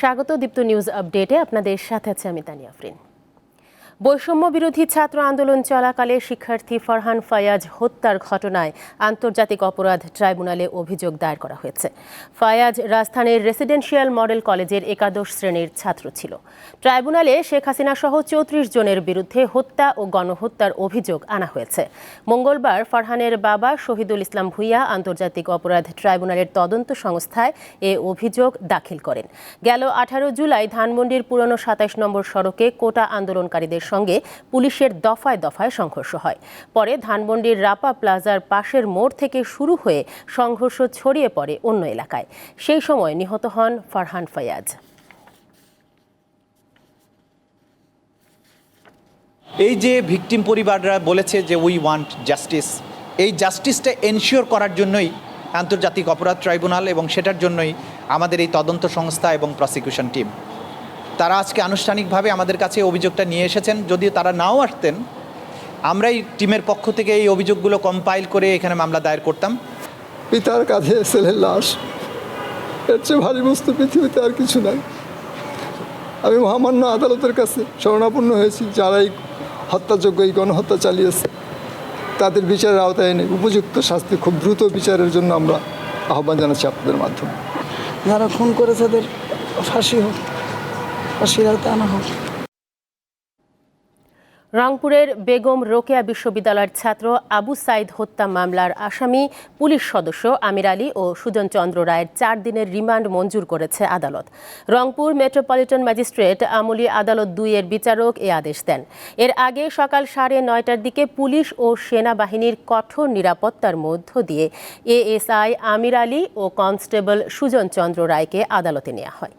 স্বাগত দীপ্ত নিউজ আপডেটে। আপনাদের সাথে আছে আমি তানিয়া আফরিন। বৈষম্য বিরোধী ছাত্র আন্দোলন চলাকালে শিক্ষার্থী ফরহান ফায়াজ হত্যার ঘটনায় আন্তর্জাতিক অপরাধ ট্রাইব্যুনালে অভিযোগ দায়ের করা হয়েছে। ফায়াজ রাজধানীর রেসিডেন্সিয়াল মডেল কলেজের একাদশ শ্রেণির ছাত্র ছিল। ট্রাইব্যুনালে শেখ হাসিনা সহ চৌত্রিশ জনের বিরুদ্ধে হত্যা ও গণহত্যার অভিযোগ আনা হয়েছে। মঙ্গলবার ফারহানের বাবা শহীদুল ইসলাম ভুইয়া আন্তর্জাতিক অপরাধ ট্রাইব্যুনালের তদন্ত সংস্থায় এ অভিযোগ দাখিল করেন। গেল আঠারো জুলাই ধানমন্ডির পুরনো সাতাইশ নম্বর সড়কে কোটা আন্দোলনকারীদের সঙ্গে পুলিশের দফায় দফায় সংঘর্ষ হয়। পরে ধানমন্ডির রাপা প্লাজার পাশের মোড় থেকে শুরু হয়ে সংঘর্ষ ছড়িয়ে পড়ে অন্য এলাকায়। সেই সময় নিহত হন ফারহান ফায়াজ। এই যে ভিকটিম পরিবাররা বলেছে যে উই ওয়ান্ট জাস্টিস এই জাস্টিসটা এনশিওর করার জন্যই আন্তর্জাতিক অপরাধ ট্রাইব্যুনাল এবং সেটার জন্যই আমাদের এই তদন্ত সংস্থা এবং প্রসিকিউশন টিম তারা আজকে আনুষ্ঠানিকভাবে আমাদের কাছে অভিযোগটা নিয়ে এসেছেন। যদিও তারা নাও আসতেন আমরাই টিমের পক্ষ থেকে এই অভিযোগগুলো কম্পাইল করে এখানে মামলা দায়ের করতাম। পিতার কাঁধে ছেলের লাশ। এর চেয়ে ভারী বস্তু পৃথিবীতে আর কিছু নাই। আমি মহামান্য আদালতের কাছে শরণাপন্ন হয়েছি যারা এই হত্যাযোগ্য এই গণহত্যা চালিয়েছে। তাদের বিচারের আওতায় এনে উপযুক্ত শাস্তি খুব দ্রুত বিচারের জন্য আমরা আহ্বান জানাচ্ছি আপনাদের মাধ্যমে। যারা খুন করেছে তাদের ফাঁসি হোক। ফাঁসির আওতায় আনা হোক। রংপুরের বেগম রোকেয়া বিশ্ববিদ্যালয়ের ছাত্র আবু সাইদ হত্যা মামলার আসামি পুলিশ সদস্য আমির আলী ও সুজন চন্দ্র রায়ের চার দিনের রিমান্ড মঞ্জুর করেছে আদালত। রংপুর মেট্রোপলিটন ম্যাজিস্ট্রেট আমলি আদালত দুইয়ের বিচারক এ আদেশ দেন। এর আগে সকাল সাড়ে নয়টার দিকে পুলিশ ও সেনাবাহিনীর কঠোর নিরাপত্তার মধ্য দিয়ে এএসআই আমির আলী ও কনস্টেবল সুজন চন্দ্র রায়কে আদালতে নেওয়া হয়।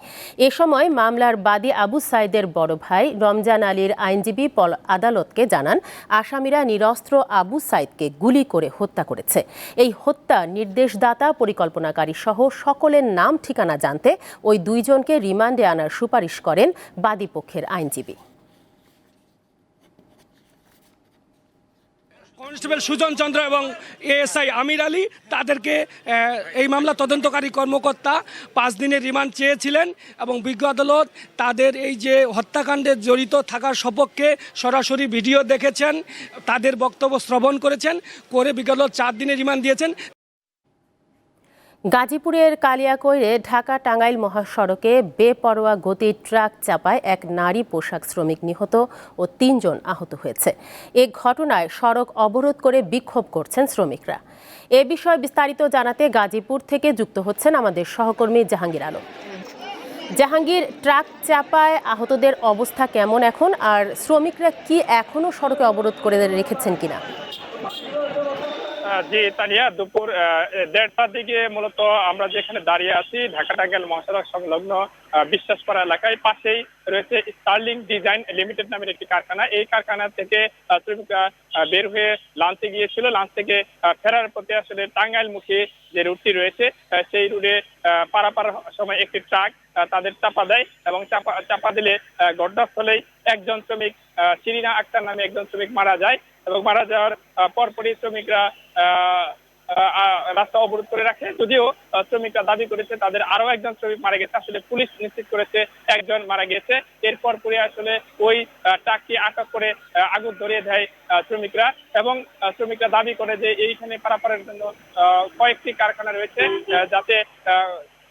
এ সময় মামলার বাদী আবু সাইদের বড় ভাই রমজান আলীর আইনজীবী পল আদালতকে জানান, আসামিরা নিরস্ত্র আবু সাইদকে গুলি করে হত্যা করেছে। এই হত্যা নির্দেশদাতা, পরিকল্পনাকারী সহ সকলের নাম ঠিকানা জানতে ওই দুইজনকে রিমান্ডে আনার সুপারিশ করেন বাদীপক্ষের আইনজীবী। কনস্টেবল সুজন চন্দ্র এবং এএসআই আমির আলী তাদেরকে এই মামলা তদন্তকারী কর্মকর্তা পাঁচ দিনের রিমান্ড চেয়েছিলেন এবং বিজ্ঞ আদালত তাদের এই যে হত্যাকাণ্ডে জড়িত থাকার সপক্ষে সরাসরি ভিডিও দেখেছেন, তাদের বক্তব্য শ্রবণ করেছেন, করে বিজ্ঞ আদালত চার দিনের রিমান্ড দিয়েছেন। গাজীপুরের কালিয়াকৈরে ঢাকা টাঙ্গাইল মহাসড়কে বেপরোয়া গতি ট্রাক চাপায় এক নারী পোশাক শ্রমিক নিহত ও তিনজন আহত হয়েছে। এ ঘটনায় সড়ক অবরোধ করে বিক্ষোভ করছেন শ্রমিকরা। এ বিষয়ে বিস্তারিত জানাতে গাজীপুর থেকে যুক্ত হচ্ছেন আমাদের সহকর্মী জাহাঙ্গীর আলম। জাহাঙ্গীর, ট্রাক চাপায় আহতদের অবস্থা কেমন এখন? আর শ্রমিকরা কি এখনও সড়কে অবরোধ করে রেখেছেন কিনা? জি, তানিয়া, দুপুর দেড়টার দিকে মূলত আমরা যেখানে দাঁড়িয়ে আছি, ঢাকা টাঙ্গাইল মহাসড়ক সংলগ্ন বিশ্বাসপাড়া এলাকায় পাশেই রয়েছে স্টার্লিং ডিজাইন লিমিটেড নামের একটি কারখানা। এই কারখানা থেকে শ্রমিকরা বের হয়ে লাঞ্চে গিয়েছিল। লাঞ্চ থেকে ফেরার পথে আসলে টাঙ্গাইল মুখী যে রুটটি রয়েছে সেই রুটে পারাপার সময় একটি ট্রাক তাদের চাপা দেয় এবং চাপা চাপা দিলে ঘটনাস্থলেই একজন শ্রমিক শিরিনা আক্তার নামে একজন শ্রমিক মারা যায় এবং মারা যাওয়ার পরপরই শ্রমিকরা রাস্তা অবরোধ করে রাখে। যদিও শ্রমিকরা দাবি করেছে তাদের আরও একজন শ্রমিক মারা গেছে। আসলে পুলিশ নিশ্চিত করেছে একজন মারা গেছে। এরপর পরে আসলে ওই ট্রাকটি আটক করে আগুন ধরিয়ে দেয় শ্রমিকরা এবং শ্রমিকরা দাবি করে যে এইখানে পারাপারের জন্য কয়েকটি কারখানা রয়েছে যাতে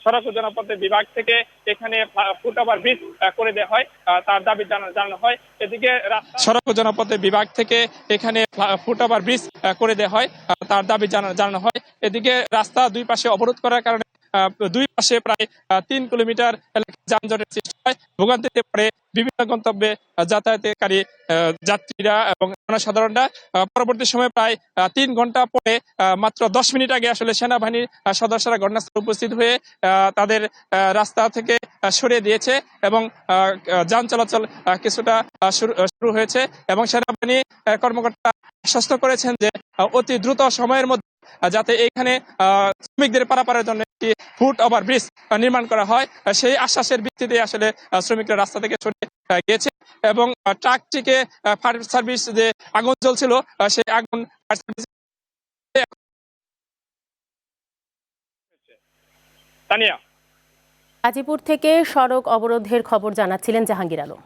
ও জনপথের বিভাগ থেকে এখানে ফুট ওভার ব্রিজ করে দেওয়া হয়। তার দাবি জানানো হয়। এদিকে সড়ক জনপথের বিভাগ থেকে এখানে ফুট ওভার ব্রিজ করে দেওয়া হয়। তার দাবি জানানো হয়। এদিকে রাস্তা দুই পাশে অবরোধ করার কারণে দুই পাশে প্রায় তিন কিলোমিটার যানজটের সৃষ্টি ভোগান্তিতে পড়ে বিভিন্ন গন্তব্যে যাতায়াতকারী যাত্রীরা এবং জনসাধারণরা পরবর্তী সময় প্রায় তিন ঘণ্টা পরে মাত্র দশ মিনিট আগে আসলে সেনাবাহিনীর সদস্যরা ঘটনাস্থলে উপস্থিত হয়ে তাদের রাস্তা থেকে সরিয়ে দিয়েছে এবং যান চলাচল কিছুটা শুরু হয়েছে এবং সেনাবাহিনী কর্মকর্তা আশ্বস্ত করেছেন যে অতি দ্রুত সময়ের মধ্যে যাতে এখানে শ্রমিকদের পারাপারের জন্য একটি ফুট ওভার ব্রিজ নির্মাণ করা হয়। সেই আশ্বাসের ভিত্তিতে আসলে শ্রমিকরা রাস্তা থেকে সরে গিয়েছে এবং ট্রাকটিকে ফায়ার সার্ভিস যে আগুন জ্বলছিল। সেই আগুন ফায়ার সার্ভিস তানিয়া। গাজীপুর থেকে সড়ক অবরোধের খবর জানাচ্ছিলেন জাহাঙ্গীর আলম।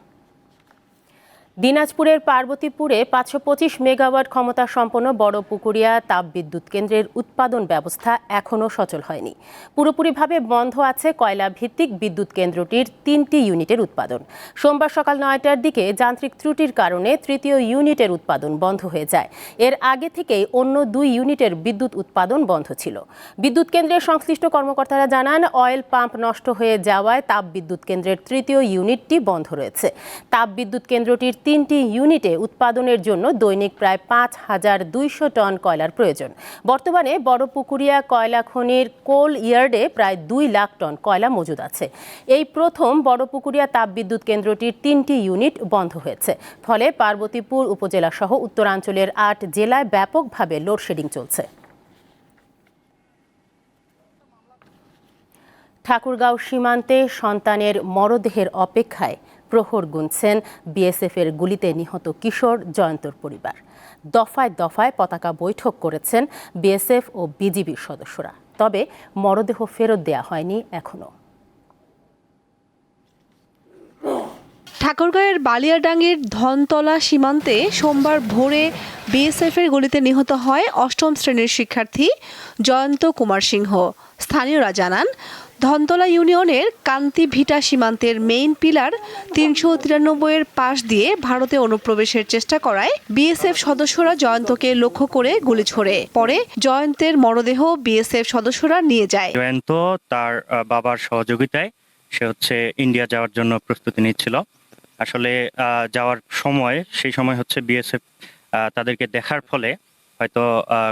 দিনাজপুরের পার্বতীপুরে পাঁচশো পঁচিশ মেগাওয়াট ক্ষমতা সম্পন্ন বড় পুকুরিয়া তাপবিদ্যুৎ কেন্দ্রের উৎপাদন ব্যবস্থা এখনও সচল হয়নি। পুরোপুরিভাবে বন্ধ আছে কয়লা ভিত্তিক বিদ্যুৎ কেন্দ্রটির তিনটি ইউনিটের উৎপাদন। সোমবার সকাল নয়টার দিকে যান্ত্রিক ত্রুটির কারণে তৃতীয় ইউনিটের উৎপাদন বন্ধ হয়ে যায়। এর আগে থেকেই অন্য দুই ইউনিটের বিদ্যুৎ উৎপাদন বন্ধ ছিল। বিদ্যুৎ কেন্দ্রের সংশ্লিষ্ট কর্মকর্তারা জানান, অয়েল পাম্প নষ্ট হয়ে যাওয়ায় তাপ বিদ্যুৎ কেন্দ্রের তৃতীয় ইউনিটটি বন্ধ রয়েছে। তাপ বিদ্যুৎ কেন্দ্রটির তিনটি ইউনিটে উৎপাদনের জন্য দৈনিক প্রায় পাঁচ হাজার দুইশো টন কয়লার প্রয়োজন। বর্তমানে বড় পুকুরিয়া কয়লা খনির কোল ইয়ার্ডে প্রায় দুই লাখ টন কয়লা মজুদ আছে। এই প্রথম বড় পুকুরিয়া তাপবিদ্যুৎ কেন্দ্রটির তিনটি ইউনিট বন্ধ হয়েছে। ফলে পার্বতীপুর উপজেলা সহ উত্তরাঞ্চলের আট জেলায় ব্যাপকভাবে লোডশেডিং চলছে। ঠাকুরগাঁও সীমান্তে সন্তানের মরদেহের অপেক্ষায় প্রহর গুনছেন বিএসএফের গুলিতে নিহত কিশোর জয়ন্তর পরিবার। দফায় দফায় পতাকা বৈঠক করেছেন বিএসএফ ও বিজিবির সদস্যরা। তবে মরদেহ ফেরত দেয়া হয়নি এখনও ঠাকুরগাঁয়ের বালিয়াডাঙ্গির ধনতলা সীমান্তে সোমবার ভোরে বিএসএফের গুলিতে নিহত হয় অষ্টম শ্রেণির শিক্ষার্থী জয়ন্ত কুমার সিংহ। স্থানীয়রা জানান ধনতলা ইউনিয়নের কান্তি ভিটা সীমান্তের মেইন পিলার তিনশো তিরানব্বইয়ের পাশ দিয়ে ভারতে অনুপ্রবেশের চেষ্টা করায় বিএসএফ সদস্যরা জয়ন্তকে লক্ষ্য করে গুলি ছোড়ে। পরে জয়ন্তের মরদেহ বিএসএফ সদস্যরা নিয়ে যায়। জয়ন্ত তার বাবার সহযোগিতায় সে হচ্ছে ইন্ডিয়া যাওয়ার জন্য প্রস্তুতি নিচ্ছিল। আসলে যাওয়ার সময়, সেই সময় হচ্ছে বিএসএফ তাদেরকে দেখার ফলে হয়তো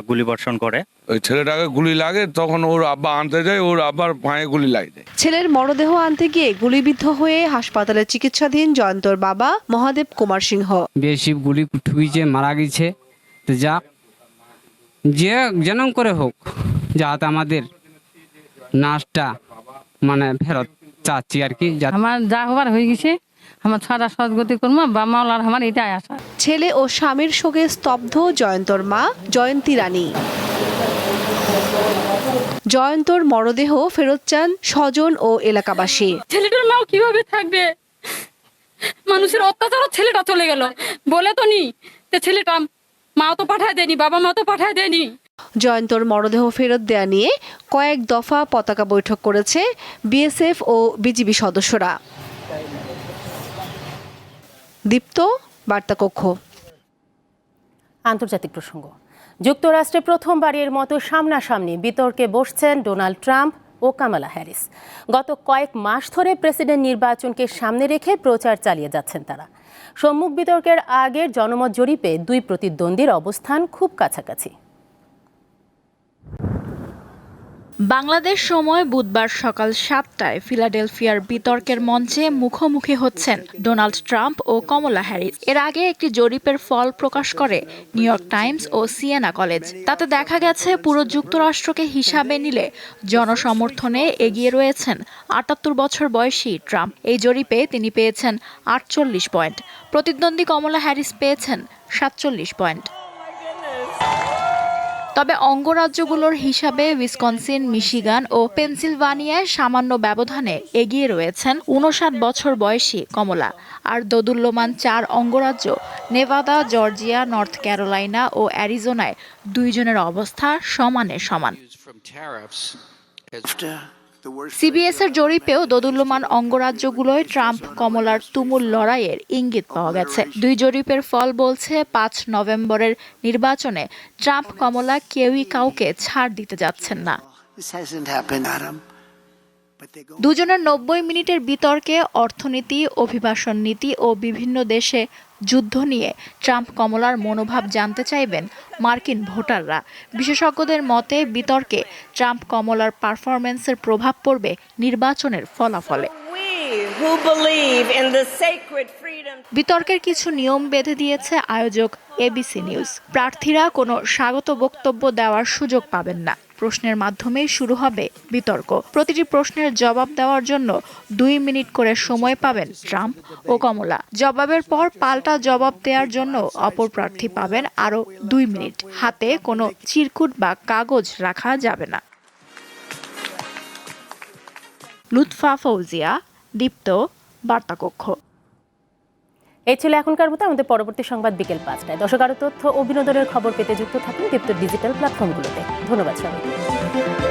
গুলিবর্ষণ করে। ওই ছেলেটাকে গুলি লাগে তখন ওর আব্বা আনতে যায় ওর আব্বার পায়ে গুলি লাগে। দেয় ছেলের মরদেহ আনতে গিয়ে গুলিবিদ্ধ হয়ে হাসপাতালে চিকিৎসাধীন জয়ন্তর বাবা মহাদেব কুমার সিংহ। বেশি গুলি ঠুইছে মারা গেছে। তো যাক যে যেন করে হোক যাতে আমাদের নাচটা মানে ফেরত চাচ্ছি আর কি আমার যা হবার হয়ে গেছে আমার ছটা সদগতি করব বা মাওলার আমার এটাই আশা। ছেলে ও স্বামীর শোকে স্তব্ধ জয়ন্তর মা জয়ন্তী রানী। জয়ন্তর মরদেহ ফেরত চান স্বজন ও এলাকাবাসী। ছেলেটার মাও কীভাবে থাকবে? মানুষের অত্যাচার ছেলেটা চলে গেল। বলে তো নি ছেলেটা মা তো পাঠায় দেয়নি বাবা মা তো পাঠায় দেয়নি। জয়ন্তর মরদেহ ফেরত দেয়া নিয়ে কয়েক দফা পতাকা বৈঠক করেছে বিএসএফ ও বিজিবি সদস্যরা। দীপ্ত বার্তাকক্ষ। আন্তর্জাতিক প্রসঙ্গ। যুক্তরাষ্ট্রে প্রথমবারের মতো সামনাসামনি বিতর্কে বসছেন ডোনাল্ড ট্রাম্প ও কামালা হ্যারিস। গত কয়েক মাস ধরে প্রেসিডেন্ট নির্বাচনকে সামনে রেখে প্রচার চালিয়ে যাচ্ছেন তারা। সম্মুখ বিতর্কের আগের জনমত জরিপে দুই প্রতিদ্বন্দ্বীর অবস্থান খুব কাছাকাছি। বাংলাদেশ সময় বুধবার সকাল সাতটায় ফিলাডেলফিয়ার বিতর্কের মঞ্চে মুখোমুখি হচ্ছেন ডোনাল্ড ট্রাম্প ও কমলা হ্যারিস। এর আগে একটি জরিপের ফল প্রকাশ করে নিউ ইয়র্ক টাইমস ও সিয়েনা কলেজ। তাতে দেখা গেছে, পুরো যুক্তরাষ্ট্রকে হিসাবে নিলে জনসমর্থনে এগিয়ে রয়েছেন আটাত্তর বছর বয়সী ট্রাম্প। এই জরিপে তিনি পেয়েছেন আটচল্লিশ পয়েন্ট। প্রতিদ্বন্দ্বী কমলা হ্যারিস পেয়েছেন সাতচল্লিশ পয়েন্ট। তবে অঙ্গরাজ্যগুলোর হিসাবে উইসকনসিন মিশিগান ও পেনসিলভানিয়ায় সামান্য ব্যবধানে এগিয়ে রয়েছেন উনষাট বছর বয়সী কমলা। আর দোদুল্যমান চার অঙ্গরাজ্য নেভাদা জর্জিয়া নর্থ ক্যারোলাইনা ও অ্যারিজোনায় দুইজনের অবস্থা সমানে সমান। সিবিএস এর জরিপেও দোদুল্যমান অঙ্গরাজ্যগুলোয় ট্রাম্প, কমলার তুমুল লড়াইয়ের ইঙ্গিত পাওয়া গেছে। দুই জরিপের ফল বলছে, পাঁচ নভেম্বরের নির্বাচনে ট্রাম্প, কমলা কেউই কাউকে ছাড় দিতে যাচ্ছেন না। দুজনের নব্বই মিনিটের বিতর্কে অর্থনীতি, অভিবাসন নীতি ও বিভিন্ন দেশে যুদ্ধ নিয়ে ট্রাম্প কমলার মনোভাব জানতে চাইবেন মার্কিন ভোটাররা। বিশেষজ্ঞদের মতে, বিতর্কে ট্রাম্প কমলার পারফরমেন্সের প্রভাব পড়বে নির্বাচনের ফলাফলে। বিতর্কের কিছু নিয়ম বেঁধে দিয়েছে আয়োজক এবিসি নিউজ। প্রার্থীরা কোনো স্বাগত বক্তব্য দেওয়ার সুযোগ পাবেন না। প্রশ্নের মাধ্যমেই শুরু হবে বিতর্ক। প্রতিটি প্রশ্নের জবাব দেওয়ার জন্য দুই মিনিট করে সময় পাবেন ট্রাম্প ও কমলা। জবাবের পর পাল্টা জবাব দেওয়ার জন্য অপর প্রার্থী পাবেন আরও দুই মিনিট। হাতে কোনো চিরকুট বা কাগজ রাখা যাবে না। লুৎফা ফৌজিয়া দীপ্ত বার্তাকক্ষ। এই ছিল এখনকার মতো, আমাদের পরবর্তী সংবাদ বিকেল পাঁচটায়। দর্শক, আরও তথ্য ও বিনোদনের খবর পেতে যুক্ত থাকুন দীপ্ত ডিজিটাল প্ল্যাটফর্মগুলোতে। ধন্যবাদ সবাইকে।